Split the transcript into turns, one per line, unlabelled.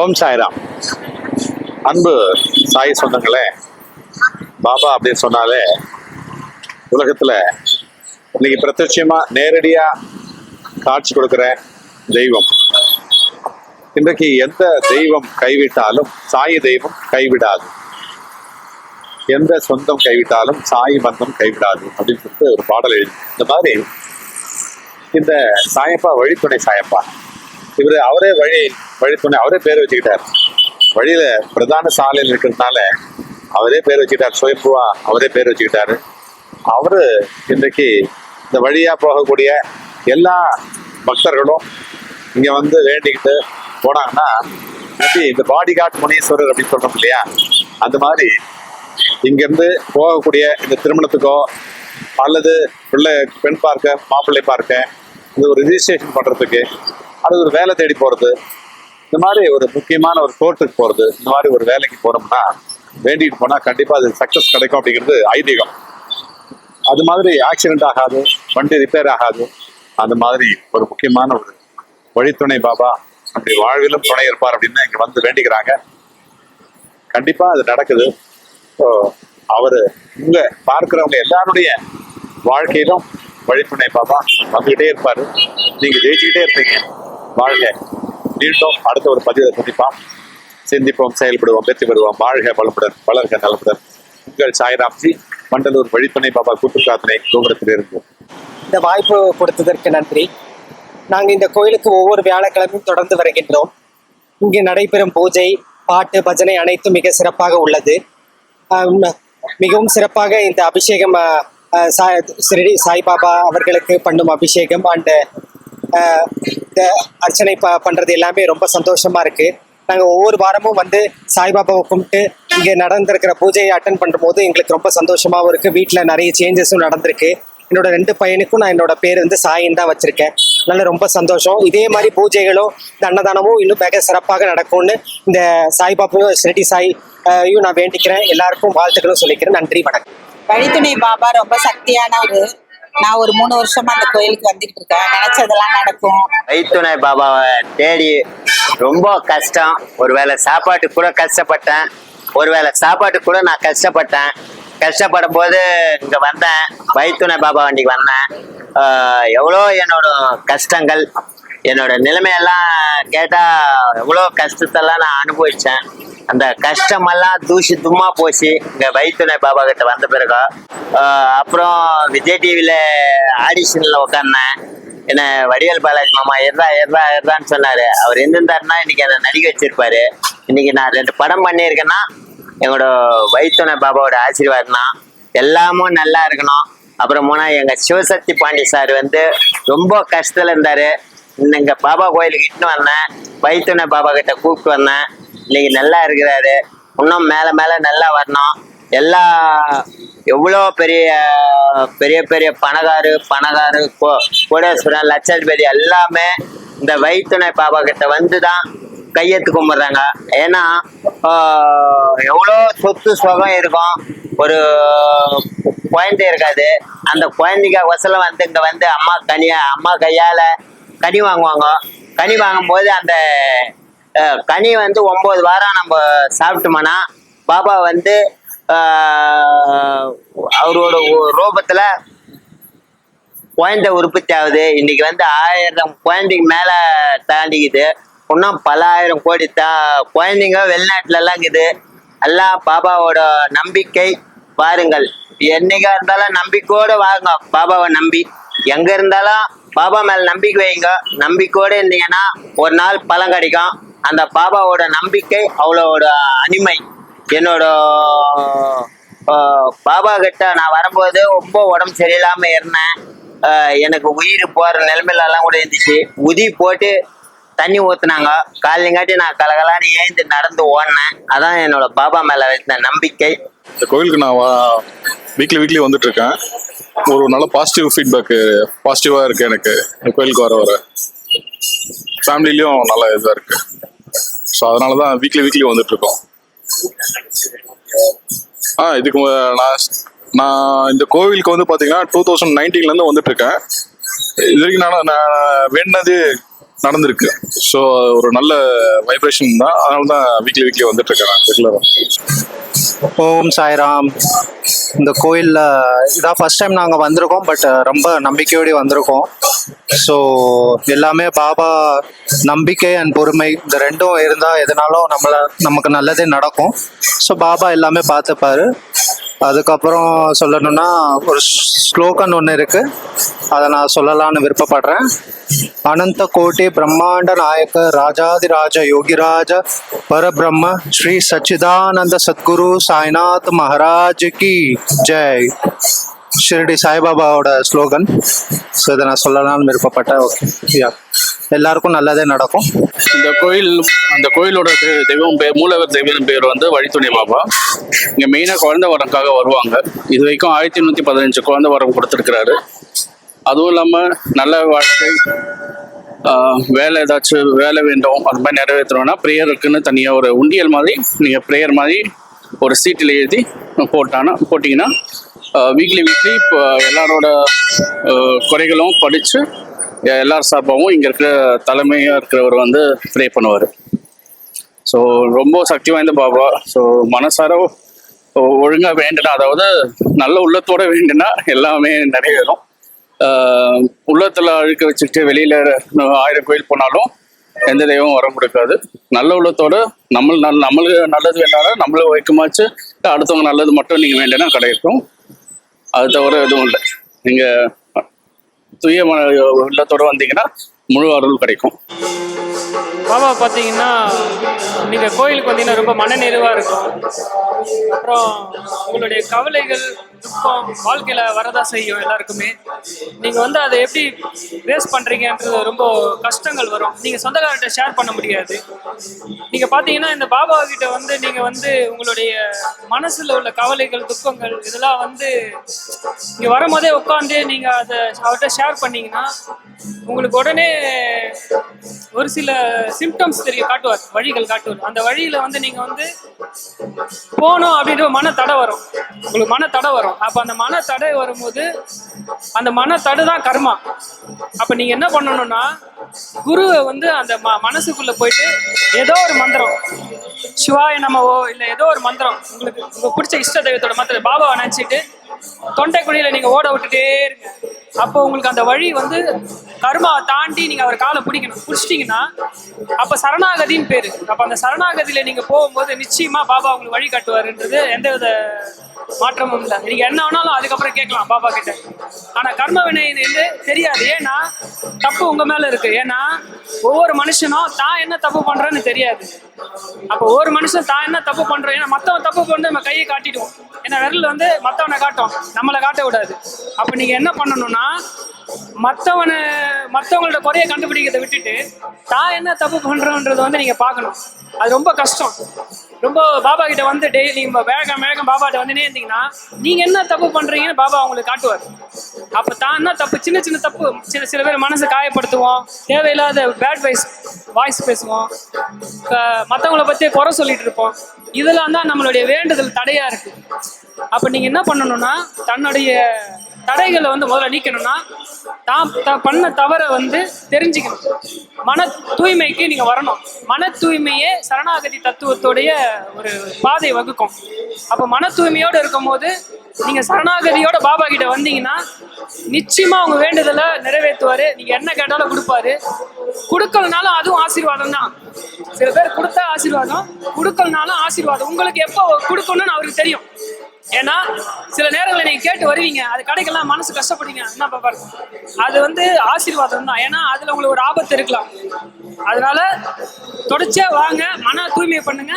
ஓம் சாய்ராம். அன்பு சாய் சொந்தங்களே பாபா அப்படின்னு சொன்னாலே உலகத்துல இன்னைக்கு பிரத்யட்சமா நேரடியா காட்சி கொடுக்கிற தெய்வம். இன்றைக்கு எந்த தெய்வம் கைவிட்டாலும் சாய் தெய்வம் கைவிடாது. எந்த சொந்தம் கைவிட்டாலும் சாய் பந்தம் கைவிடாது அப்படின்னு சொல்லிட்டு ஒரு பாடல் எழுதி. இந்த மாதிரி இந்த சாயப்பா வழித்துணை சாயப்பா இவர் அவரே வழி வழித்துணை அவரே பேர் வச்சுக்கிட்டார். வழியில பிரதான சாலையில் இருக்கிறதுனால அவரே பேர் வச்சுக்கிட்டார். சுயம்புவா அவரே பேர் வச்சுக்கிட்டாரு. அவரு இன்றைக்கு இந்த வழியா போகக்கூடிய எல்லா பக்தர்களும் இங்க வந்து வேண்டிக்கிட்டு போனாங்கன்னா எப்படி இந்த பாடி கார்ட் முனீஸ்வரர் அப்படின்னு சொல்றோம் இல்லையா? அந்த மாதிரி இங்கிருந்து போகக்கூடிய இந்த திருமணத்துக்கோ அல்லது பிள்ளை பெண் பார்க்க மாப்பிள்ளை பார்க்க இது ஒரு ரிஜிஸ்ட்ரேஷன் பண்றதுக்கு அல்லது ஒரு வேலை தேடி போறது. இந்த மாதிரி ஒரு முக்கியமான ஒரு கோர்ட்டுக்கு போறது. இந்த மாதிரி ஒரு வேலைக்கு போறோம்னா வேண்டிட்டு போனா கண்டிப்பா அது சக்சஸ் கிடைக்கும் அப்படிங்கிறது ஐதீகம். அது மாதிரி ஆக்சிடென்ட் ஆகாது வண்டி ரிப்பேர் ஆகாது. அந்த மாதிரி ஒரு முக்கியமான ஒரு வழித்துணை பாபா அப்படி வாழ்விலும் துணை இருப்பார் அப்படின்னு இங்க வந்து வேண்டிக்கிறாங்க. கண்டிப்பா அது நடக்குது. ஸோ அவரு உங்க பார்க்கிறவங்க எல்லாருடைய வாழ்க்கையிலும் வழித்துணை பாபா வந்துகிட்டே இருப்பாரு. நீங்க ஜெயிச்சுக்கிட்டே இருப்பீங்க. வாழ்க. மீண்டும் அடுத்த ஒரு பதிவை சந்திப்பாம். சிந்திப்போம் செயல்படுவோம் வெற்றி பெறுவோம். வாழ்க வளமுடன் வளர்க நலமுடன். உங்கள் சாய்ராம்ஜி மண்டலூர் வழித்துணை பாபா கூட்டுக்காத்தனை கோபுரத்தில் இருக்கும்
இந்த வாய்ப்பு கொடுத்ததற்கு நன்றி. நாங்கள் இந்த கோயிலுக்கு ஒவ்வொரு வியாழக்கிழமையும் தொடர்ந்து வருகின்றோம். இங்கு நடைபெறும் பூஜை பாட்டு பஜனை அனைத்தும் மிக சிறப்பாக உள்ளது. மிகவும் சிறப்பாக இந்த அபிஷேகம் ஆ, சாய் ஸ்ரீ சாய்பாபா அவர்களுக்கு பண்ணும் அபிஷேகம். அண்டு இந்த அர்ச்சனை ப பண்ணுறது எல்லாமே ரொம்ப சந்தோஷமாக இருக்குது நாங்கள் ஒவ்வொரு வாரமும் வந்து சாய்பாபாவை கும்பிட்டு இங்கே நடந்திருக்கிற பூஜையை அட்டன் பண்ணும்போது எங்களுக்கு ரொம்ப சந்தோஷமாகவும் இருக்குது வீட்டில் நிறைய சேஞ்சஸும் நடந்திருக்கு. என்னோட ரெண்டு பையனுக்கும் நான் என்னோட பேர் வந்து சாயின்னு தான் வச்சுருக்கேன். அதனால ரொம்ப சந்தோஷம். இதே மாதிரி பூஜைகளும் இந்த அன்னதானமும் இன்னும் மிக சிறப்பாக நடக்கும்னு இந்த சாய்பாபாவும் ஸ்ரீ சாய் நான் வேண்டிக்கிறேன். எல்லாருக்கும் வாழ்த்துக்களும் சொல்லிக்கிறேன். நன்றி வணக்கம்.
வழித்துணை பாபா ரொம்ப சக்தியானவர் நான் ஒரு மூணு வருஷமா அந்த கோயிலுக்கு வந்துகிட்டு இருக்கேன். நினைச்சதெல்லாம் நடக்கும்.
வைத்துணை பாபாவை தேடி ரொம்ப கஷ்டம். ஒருவேளை சாப்பாட்டுக்கு கூட கஷ்டப்பட்டேன். ஒருவேளை சாப்பாட்டுக்கு கூட நான் கஷ்டப்பட்டேன். கஷ்டப்படும் போது இங்க வந்தேன். வைத்துணை பாபா வண்டிக்கு வந்தேன். எவ்வளோ என்னோட கஷ்டங்கள் என்னோட நிலைமையெல்லாம் கேட்டா எவ்வளோ கஷ்டத்தெல்லாம் நான் அனுபவிச்சேன். அந்த கஷ்டமெல்லாம் தூசி தும்மா போச்சு. இங்கே வைத்துணை பாபா கிட்ட வந்த பிறகு அப்புறம் விஜய் டிவியில் ஆடிஷனில் உட்காந்தேன் என்ன வடிவேல் பாலாஜி மாமா எர்றா எர்றா எர்றான்னு சொன்னார். அவர் இருந்திருந்தாருன்னா இன்னைக்கு அதை நடிக்க வச்சிருப்பாரு. இன்னைக்கு நான் ரெண்டு படம் பண்ணியிருக்கேன்னா எங்களோட வைத்துணை பாபாவோட ஆசீர்வாதம் தான். எல்லாமும் நல்லா இருக்கணும். அப்புறம் போனால் எங்கள் சிவசக்தி பாண்டி சார் வந்து ரொம்ப கஷ்டத்தில் இருந்தார். இன்னும் இங்கே பாபா கோயிலுக்கு இட்டு வந்தேன். வைத்துணை பாபா கிட்ட கூப்பிட்டு வந்தேன். இன்னைக்கு நல்லா இருக்கிறாரு. இன்னும் மேல மேல நல்லா வரணும். எல்லா எவ்வளோ பெரிய பெரிய பெரிய பணக்காரு பணக்காரு கோ- லட்சாதிபதி எல்லாமே இந்த வைத்துணை பாபா கிட்ட வந்து தான் கையெத்து கும்பிட்றாங்க. ஏன்னா எவ்வளோ சொத்து சுகம் இருக்கும். ஒரு குழந்தை இருக்காது. அந்த குழந்தைக்காக வசலம் வந்து இங்கே வந்து அம்மா கனியா அம்மா கையால் கனி வாங்குவாங்க. கனி வாங்கும்போது அந்த கனி வந்து ஒம்பது வாரம் நம்ம சாப்பிட்டோம்னா பாபா வந்து அவரோட ரூபத்தில் குழந்தை உற்பத்தி ஆகுது. இன்னைக்கு வந்து ஆயிரம் குழந்தைக்கு மேலே தாண்டிக்குது. இன்னும் பல ஆயிரம் கோடி தா குழந்தைங்க வெளிநாட்டிலலாம் இருக்குது. எல்லாம் பாபாவோட நம்பிக்கை பாருங்கள் என்னைக்கா இருந்தாலும் நம்பிக்கையோட வாங்க பாபாவை நம்பி. எங்கே இருந்தாலும் பாபா மேலே நம்பிக்கை வைங்க. நம்பிக்கையோட இருந்தீங்கன்னா ஒரு நாள் பலம் கிடைக்கும். அந்த பாபாவோட நம்பிக்கை அவளோட அனிமை என்னோட பாபா கிட்ட நான் வரும்போது ரொம்ப உடம்பு சரியில்லாம இருந்தேன். எனக்கு உயிர் போற நிலைமையிலலாம் கூட இருந்துச்சு. உதி போட்டு தண்ணி ஊத்துனாங்க. காலைங்காட்டி நான் கலகலான்னு ஏந்து நடந்து ஓடினேன். அதான் என்னோட பாபா மேல வைத்த நம்பிக்கை.
இந்த கோயிலுக்கு நான் வீக்லி வீக்லி வந்துட்டு இருக்கேன் ஒரு நல்ல பாசிட்டிவ் ஃபீட்பேக்கு பாசிட்டிவாக இருக்கு எனக்கு. இந்த கோயிலுக்கு வர வர. ஃபேமிலிலையும் நல்ல இதாக இருக்குது ஸோ அதனால தான் வீக்லி வீக்லி வந்துட்டு இருக்கோம் ஆ இதுக்கு நான் நான் இந்த கோவிலுக்கு வந்து பார்த்தீங்கன்னா டூ தௌசண்ட் நைன்டீன்லேருந்து வந்துட்டு இருக்கேன் இது வரைக்கும் நான் நான் வேண்டினது நடந்திருக்கு. ஸோ ஒரு நல்ல வைப்ரேஷன் தான். அதனால தான் வீக்லி வீக்லி வந்துட்டு இருக்கேன் ரெகுலராக
ஓம் சாய்ராம். இந்த கோயிலில் இதான் ஃபர்ஸ்ட் டைம் நாங்கள் வந்திருக்கோம் பட் ரொம்ப நம்பிக்கையோடு வந்திருக்கோம். ஸோ எல்லாமே பாபா நம்பிக்கை அண்ட் பொறுமை இந்த ரெண்டும் இருந்தால் எதுனாலும் நம்மளை நமக்கு நல்லதே நடக்கும். ஸோ பாபா எல்லாமே பார்த்துப்பாரு. அதுக்கப்புறம் சொல்லணும்னா ஒரு ஸ்லோகன் ஒன்று இருக்குது அதை நான் சொல்லலாம்னு விருப்பப்படுறேன். அனந்த கோட்டி பிரம்மாண்ட நாயக்க ராஜாதிராஜ யோகிராஜ பரபிரம்ம ஸ்ரீ சச்சிதானந்த சத்குரு சாய்நாத் மகாராஜ் கி ஜெய். ஷிரடி சாய்பாபாவோட ஸ்லோகன். ஸோ இதை நான் சொல்லலாம்னு விருப்பப்பட்டேன். ஓகே யா எல்லாருக்கும் நல்லதே நடக்கும்.
இந்த கோயில் அந்த கோயிலோட தெய்வம் பேர் மூலவர் தெய்வம் பேர் வந்து வழித்துணை பாபா இங்க மெயினா குழந்தை வரக்காக வருவாங்க. இது வரைக்கும் ஆயிரத்தி நூத்தி பதினஞ்சு குழந்தை வரம் கொடுத்துருக்கிறாரு. அதுவும் இல்லாம நல்ல வாழ்க்கை வேலை ஏதாச்சும் வேலை வேண்டும் அது மாதிரி நிறைவேற்றணும்னா ப்ரேயருக்குன்னு தனியாக ஒரு உண்டியல் மாதிரி நீங்கள் ப்ரேயர் மாதிரி ஒரு சீட்டில் எழுதி போட்டானா போட்டிங்கன்னா வீக்லி வீக்லி இப்போ எல்லாரோட குறைகளும் படித்து எல்லார் சார்பாகவும் இங்கே இருக்கிற தலைமையாக இருக்கிறவர் வந்து ப்ரே பண்ணுவார். ஸோ ரொம்ப சக்தி வாய்ந்த பாபா. ஸோ மனசார ஒழுங்காக வேண்டுனா அதாவது நல்ல உள்ளத்தோட வேண்டுனா எல்லாமே நிறைவேறும். உள்ளத்தில் அழுக்க வச்சுக்கிட்டு வெளியில் ஆயிரம் கோயில் போனாலும் எந்த தெய்வம் வர கொடுக்காது நல்ல உள்ளத்தோட நம்ம நல் நம்மளுக்கு நல்லது வேணாலும் நம்மள வைக்கமாச்சு அடுத்தவங்க நல்லது மட்டும் நீங்கள் வேண்டினா கிடைக்கும் அது தவிர எதுவும் இல்லை. நீங்கள் தூய உள்ளத்தோடு உள்ளத்தோட வந்தீங்கன்னா முழு அருள் கிடைக்கும்.
பாபா பார்த்தீங்கன்னா நீங்கள் கோயிலுக்கு வந்தீங்கன்னா ரொம்ப மனநிறைவாக இருக்கும். அப்புறம் உங்களுடைய கவலைகள் துக்கம் வாழ்க்கையில் வரதா செய்யும் எல்லாருக்குமே. நீங்கள் வந்து அதை எப்படி ஃபேஸ் பண்ணுறீங்கன்றது ரொம்ப கஷ்டங்கள் வரும். நீங்கள் சொந்தக்காரர்கிட்ட ஷேர் பண்ண முடியாது. நீங்கள் பார்த்தீங்கன்னா இந்த பாபா கிட்ட வந்து நீங்கள் வந்து உங்களுடைய மனசில் உள்ள கவலைகள் துக்கங்கள் இதெல்லாம் வந்து நீங்கள் வரும்போதே உட்காந்து நீங்கள் அதை அவர்கிட்ட ஷேர் பண்ணீங்கன்னா உங்களுக்கு உடனே ஒரு சில சிம்டம்ஸ் தெரியும் காட்டுவார் வழிகள் காட்டுவார். அந்த வழியில வந்து நீங்க வந்து போகணும் அப்படின்ற மன தடை வரும். உங்களுக்கு மன தடை வரும். அப்ப அந்த மன தடை வரும்போது அந்த மன தடை தான் கர்மா. அப்ப நீங்க என்ன பண்ணணும்னா குருவை வந்து அந்த ம மனசுக்குள்ள போயிட்டு ஏதோ ஒரு மந்திரம் சிவாய நமவோ இல்லை ஏதோ ஒரு மந்திரம் உங்களுக்கு உங்களுக்கு பிடிச்ச இஷ்ட தெய்வத்தோட மந்திரம் பாபாவை நினச்சிட்டு தொண்டை குழியில நீங்க ஓட விட்டுட்டே இருங்க. அப்போ உங்களுக்கு அந்த வழி வந்து கர்மாவை தாண்டி நீங்க அவர் காலை பிடிக்கணும். பிடிச்சிட்டிங்கன்னா அப்ப சரணாகதின்னு பேரு. அப்ப அந்த சரணாகதியில நீங்க போகும்போது நிச்சயமா பாபா உங்களுக்கு வழி காட்டுவாருன்றது எந்தவித மாற்றமும் இல்லை நீங்க என்ன வேணாலும் அதுக்கப்புறம் கேட்கலாம் பாப்பா கிட்ட. ஆனா கர்ம வினை வந்து தெரியாது. ஏன்னா தப்பு உங்க மேல இருக்கு. ஏன்னா ஒவ்வொரு மனுஷனும் தான் என்ன தப்பு பண்றேன்னு தெரியாது. அப்போ ஒவ்வொரு மனுஷன் தான் என்ன தப்பு பண்ணுறோம் ஏன்னா மத்தவன் தப்பு பண்ணி நம்ம கையை காட்டிடுவோம். ஏன்னா விரல் வந்து மத்தவனை காட்டும் நம்மளை காட்ட விடாது அப்போ நீங்க என்ன பண்ணணும்னா மற்றவனை மற்றவங்களோட குறைய கண்டுபிடிக்கிறத விட்டுட்டு தான் என்ன தப்பு பண்றோன்றதை வந்து நீங்க பார்க்கணும். அது ரொம்ப கஷ்டம். ரொம்ப பாபா கிட்ட வந்து டெய்லி நீங்க வேகம் வேகம் பாபா கிட்ட வந்துனே இருந்தீங்கன்னா நீங்க என்ன தப்பு பண்றீங்கன்னு பாபா உங்களுக்கு காட்டுவார். அப்ப தான் என்ன தப்பு சின்ன சின்ன தப்பு. சில சில பேர் மனசை காயப்படுத்துவோம். தேவையில்லாத பேட் வாய்ஸ் வாய்ஸ் பேசுவோம். க- மத்தவங்கள பத்தி குறை சொல்லிட்டு இருப்போம். இதெல்லாம் தான் நம்மளுடைய வேண்டுதல் தடையா இருக்கு. அப்ப நீங்க என்ன பண்ணணும்னா தன்னுடைய தடைகளை வந்து முதல்ல நீக்கணும்னா தான் த பண்ண தவறை வந்து தெரிஞ்சுக்கணும். மன தூய்மைக்கு நீங்கள் வரணும். மன தூய்மையே சரணாகதி தத்துவத்துடைய ஒரு பாதை வகுக்கும். அப்போ மன தூய்மையோடு இருக்கும்போது நீங்கள் சரணாகதியோட பாபா கிட்ட வந்தீங்கன்னா நிச்சயமாக அவங்க வேண்டுதலை நிறைவேற்றுவார். நீங்கள் என்ன கேட்டாலும் கொடுப்பாரு. கொடுக்கலனாலும் அதுவும் ஆசீர்வாதம் தான். சில பேர் கொடுத்தா ஆசீர்வாதம் கொடுக்கலனாலும் ஆசீர்வாதம். உங்களுக்கு எப்போ கொடுக்கணும்னு அவருக்கு தெரியும். ஏன்னா சில நேரங்களில் நீங்க கேட்டு வருவீங்க அது கிடைக்கலாம் மனசு கஷ்டப்படுவீங்க. என்ன பார்ப்பாரு அது வந்து ஆசீர்வாதம் தான். ஏன்னா அதுல உங்களுக்கு ஒரு ஆபத்து இருக்கலாம். அதனால தொடர்ச்சியா வாங்க மன தூய்மை பண்ணுங்க.